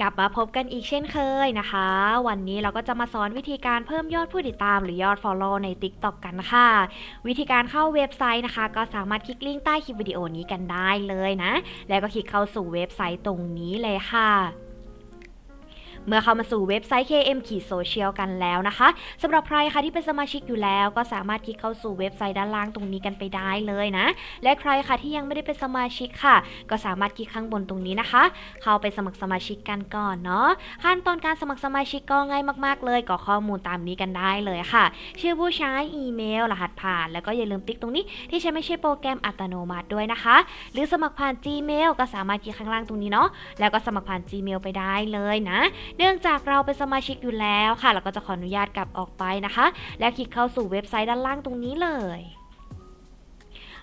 กลับมาพบกันอีกเช่นเคยนะคะ วันนี้เราก็จะมาสอนวิธีการเพิ่มยอดผู้ติดตามหรือยอด Follow ใน TikTok กันค่ะ วิธีการเข้าเว็บไซต์นะคะ ก็สามารถคลิกลิงก์ใต้คลิปวิดีโอนี้กันได้เลยนะ แล้วก็คลิกเข้าสู่เว็บไซต์ตรงนี้เลยค่ะ เมื่อเข้ามาสู่เว็บไซต์ KM ขีดโซเชียลกันแล้วนะคะสำหรับใครค่ะที่เป็นสมาชิกอยู่แล้วก็สามารถคลิกเข้าสู่เว็บไซต์ด้านล่างตรงนี้กันไปได้เลยนะ และใครค่ะที่ยังไม่ได้เป็นสมาชิกค่ะ ก็สามารถคลิกข้างบนตรงนี้นะคะ เข้าไปสมัครสมาชิกกันก่อนเนาะขั้นตอนการสมัครสมาชิกก็ง่ายมากๆ เลยกรอกข้อมูลตามนี้กันได้เลยค่ะ ชื่อผู้ใช้อีเมล รหัสผ่าน แล้วก็อย่าลืมติ๊กตรงนี้ ที่ใช้ไม่ใช่โปรแกรมอัตโนมัติด้วยนะคะ หรือสมัครผ่าน Gmail ก็สามารถคลิกข้างล่างตรงนี้เนาะแล้วก็สมัครผ่าน Gmail ไปได้เลยนะเนื่องจากเราเป็นสมาชิกอยู่แล้วค่ะ เราก็จะขออนุญาตกลับออกไปนะคะ แล้วคลิกเข้าสู่เว็บไซต์ด้านล่างตรงนี้เลย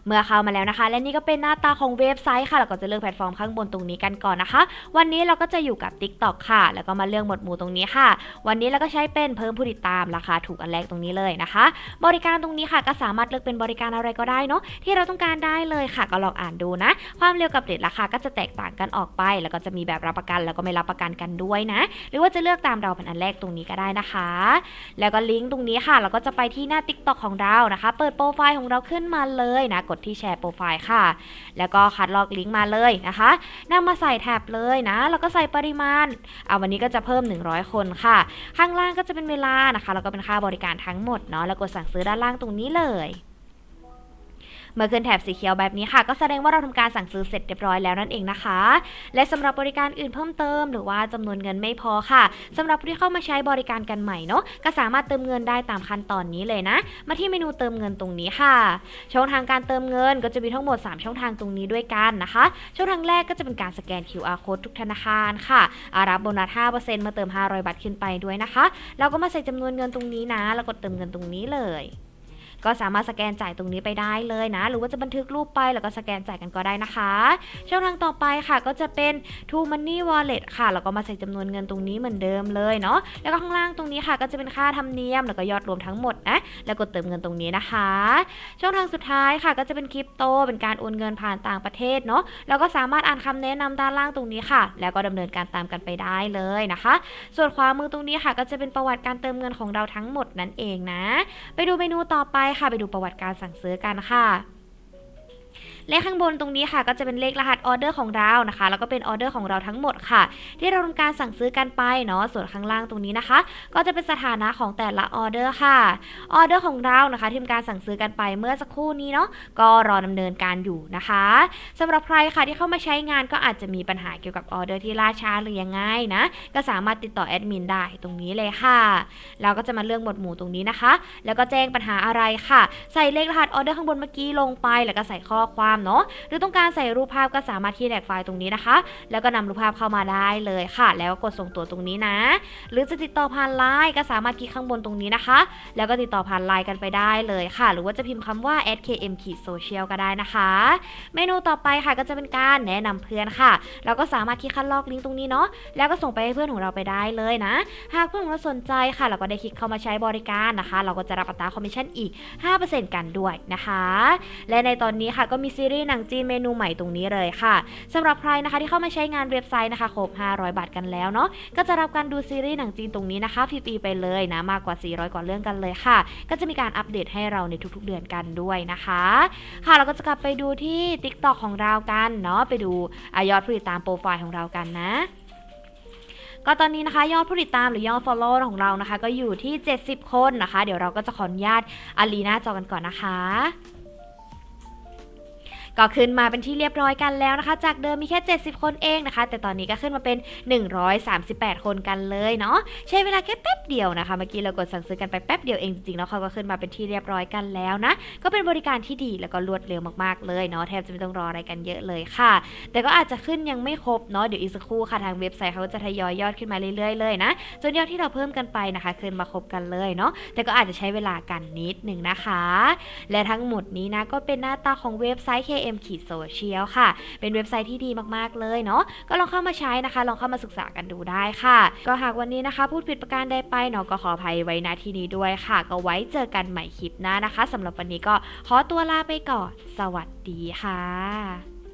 เมื่อเข้ามาแล้วนะคะ และนี่ก็เป็นหน้าตาของเว็บไซต์ค่ะ เราก็จะเลือกแพลตฟอร์มข้างบนตรงนี้กันก่อนนะคะ วันนี้เราก็จะอยู่กับ TikTok ค่ะ แล้วก็มาเลือกหมวดหมู่ตรงนี้ค่ะ วันนี้เราก็ใช้เป็นเพิ่มผู้ติดตามราคาถูกอันแรกตรงนี้เลยนะคะ บริการตรงนี้ค่ะก็สามารถเลือกเป็นบริการอะไรก็ได้เนาะที่เราต้องการได้เลยค่ะ ก็ลองอ่านดูนะ ความเร็วกับเรทราคาก็จะแตกต่างกันออกไป แล้วก็จะมีแบบรับประกันแล้วก็ไม่รับประกันกันด้วยนะ หรือว่าจะเลือกตามเราเป็นอันแรกตรงนี้ก็ได้นะคะ แล้วก็ลิงก์ตรงนี้ค่ะ เราก็จะไปที่หน้า TikTok ของเรานะคะ เปิดโปรไฟล์ของเราขึ้นมาเลยนะกดที่แชร์โปรไฟล์ค่ะ แล้วก็คัดลอกลิงก์มาเลยนะคะนำมาใส่แท็บเลยนะ แล้วก็ใส่ปริมาณเอาวันนี้ก็จะเพิ่ม 100 คนค่ะ ข้างล่างก็จะเป็นเวลานะคะ แล้วก็เป็นค่าบริการทั้งหมดเนาะ แล้วกดสั่งซื้อด้านล่างตรงนี้เลย เมื่อขึ้นแถบสีเขียวแบบนี้ค่ะ ก็แสดงว่าเราทำการสั่งซื้อเสร็จเรียบร้อยแล้วนั่นเองนะคะ และสำหรับบริการอื่นเพิ่มเติม หรือว่าจำนวนเงินไม่พอค่ะสำหรับผู้ที่เข้ามาใช้บริการกันใหม่เนาะก็สามารถเติมเงินได้ตามขั้นตอนนี้เลยนะ มาที่เมนูเติมเงินตรงนี้ค่ะ ช่องทางการเติมเงินก็จะมีทั้งหมด 3 ช่องทางตรงนี้ด้วยกันนะคะ ช่องทางแรกก็จะเป็นการสแกน QR code ทุกธนาคารค่ะอารับโบนัส5%มาเติม 500 บาทขึ้นไปด้วยนะคะแล้วก็มาใส่จำนวนเงินตรงนี้นะ แล้วกดเติมเงินตรงนี้เลย ก็สามารถสแกนจ่ายตรงนี้ไปได้เลยนะ หรือว่าจะบันทึกรูปไปแล้วก็สแกนจ่ายกันก็ได้นะคะ ช่องทางต่อไปค่ะก็จะเป็น True Money Wallet ค่ะ แล้วก็มาใส่จำนวนเงินตรงนี้เหมือนเดิมเลยเนาะ แล้วก็ข้างล่างตรงนี้ค่ะก็จะเป็นค่าธรรมเนียมแล้วก็ยอดรวมทั้งหมดนะ แล้วกดเติมเงินตรงนี้นะคะ ช่องทางสุดท้ายค่ะก็จะเป็นคริปโต เป็นการโอนเงินผ่านต่างประเทศเนาะ แล้วก็สามารถอ่านคำแนะนำด้านล่างตรงนี้ค่ะ แล้วก็ดำเนินการตามกันไปได้เลยนะคะ ส่วนขวามือตรงนี้ค่ะก็จะเป็นประวัติการเติมเงินของเราทั้งหมดนั่นเองนะ ไปดูเมนูต่อไปค่ะ ไปดูประวัติการสั่งซื้อกันค่ะ เลขข้างบนตรงนี้ค่ะ ก็จะเป็นเลขรหัสออเดอร์ของเรานะคะ แล้วก็เป็นออเดอร์ของเราทั้งหมดค่ะ ที่เราทำการสั่งซื้อกันไปเนาะส่วนข้างล่างตรงนี้นะคะ ก็จะเป็นสถานะของแต่ละออเดอร์ค่ะออเดอร์ของเรานะคะที่ทำการสั่งซื้อกันไปเมื่อสักครู่นี้เนาะก็รอดำเนินการอยู่นะคะสำหรับใครค่ะที่เข้ามาใช้งานก็อาจจะมีปัญหาเกี่ยวกับออเดอร์ที่ล่าช้าหรือยังไงนะก็สามารถติดต่อแอดมินได้ตรงนี้เลยค่ะเราก็จะมาเลือกหมวดหมู่ตรงนี้นะคะ แล้วก็แจ้งปัญหาอะไรค่ะ ใส่เลขรหัสออเดอร์ข้างบนเมื่อกี้ลงไป แล้วก็ใส่ข้อความเนาะหรือต้องการใส่รูปภาพก็สามารถที่แท็กไฟล์ตรงนี้นะคะ แล้วก็นำรูปภาพเข้ามาได้เลยค่ะ แล้วก็กดส่งตัวตรงนี้นะ หรือจะติดต่อผ่านไลน์ก็สามารถคลิกข้างบนตรงนี้นะคะ แล้วก็ติดต่อผ่านไลน์กันไปได้เลยค่ะ หรือว่าจะพิมพ์คำว่า @km ขีด social ก็ได้นะคะ เมนูต่อไปค่ะก็จะเป็นการแนะนำเพื่อนค่ะ เราก็สามารถคลิกคัดลอกลิงก์ตรงนี้เนาะแล้วก็ส่งไปให้เพื่อนของเราไปได้เลยนะ หากเพื่อนของเราสนใจค่ะ เราก็ได้คลิกเข้ามาใช้บริการนะคะ เราก็จะรับอัตราคอมมิชชั่นอีก 5%กันด้วยนะคะ และในตอนนี้ค่ะก็มีซีีรีส์หนังจีนเมนูใหม่ตรงนี้เลยค่ะสำหรับใครนะคะที่เข้ามาใช้งานเว็บไซต์นะคะครบ 500 บาทกันแล้วเนาะก็จะรับการดูซีรีส์หนังจีนตรงนี้นะคะฟรีๆไปเลยนะมากกว่า 400 กว่าเรื่องกันเลยค่ะ ก็จะมีการอัปเดตให้เราในทุกๆเดือนกันด้วยนะคะ ค่ะเราก็จะกลับไปดูที่ TikTok ของเรากันเนาะไปดูอยอดผู้ติดตามโปรไฟล์ของเรากันนะก็ตอนนี้นะคะยอดผู้ติดตามหรือยอด follow ของเรานะคะ ก็อยู่ที่ 70 คนนะคะ เดี๋ยวเราก็จะขออนุญาตอาลีหน้าจอกันก่อนนะคะ ก็ขึ้นมาเป็นที่เรียบร้อยกันแล้วนะคะ จากเดิมมีแค่ 70 คนเองนะคะ แต่ตอนนี้ก็ขึ้นมาเป็น 138 คนกันเลยเนาะใช้เวลาแค่แป๊บเดียวนะคะเมื่อกี้เรากดสั่งซื้อกันไปแป๊บเดียวเองจริงๆแล้วเขาก็ขึ้นมาเป็นที่เรียบร้อยกันแล้วนะ ก็เป็นบริการที่ดีแล้วก็รวดเร็วมากๆเลยเนาะแทบจะไม่ต้องรออะไรกันเยอะเลยค่ะ แต่ก็อาจจะขึ้นยังไม่ครบเนาะเดี๋ยวอีกสักครู่ค่ะทางเว็บไซต์เขาจะทยอยยอดขึ้นมาเรื่อยๆเลยนะจนยอดที่เราเพิ่มกันไปนะคะขึ้นมาครบกันเลยเนาะแต่ก็อาจจะใช้เวลากันนิดหนึ่งนะคะ และทั้งหมดนี้นะก็เป็นหน้าตาของเว็บไซต์ m ขีดโซเชียลค่ะ เป็นเว็บไซต์ที่ดีมากๆเลยเนาะ ก็ลองเข้ามาใช้นะคะ ลองเข้ามาศึกษากันดูได้ค่ะ ก็หากวันนี้นะคะ พูดผิดประการใดไปเนาะก็ขออภัยไว้ณที่นี้ด้วยค่ะ ก็ไว้เจอกันใหม่คลิปหน้านะคะสำหรับวันนี้ก็ขอตัวลาไปก่อน สวัสดีค่ะ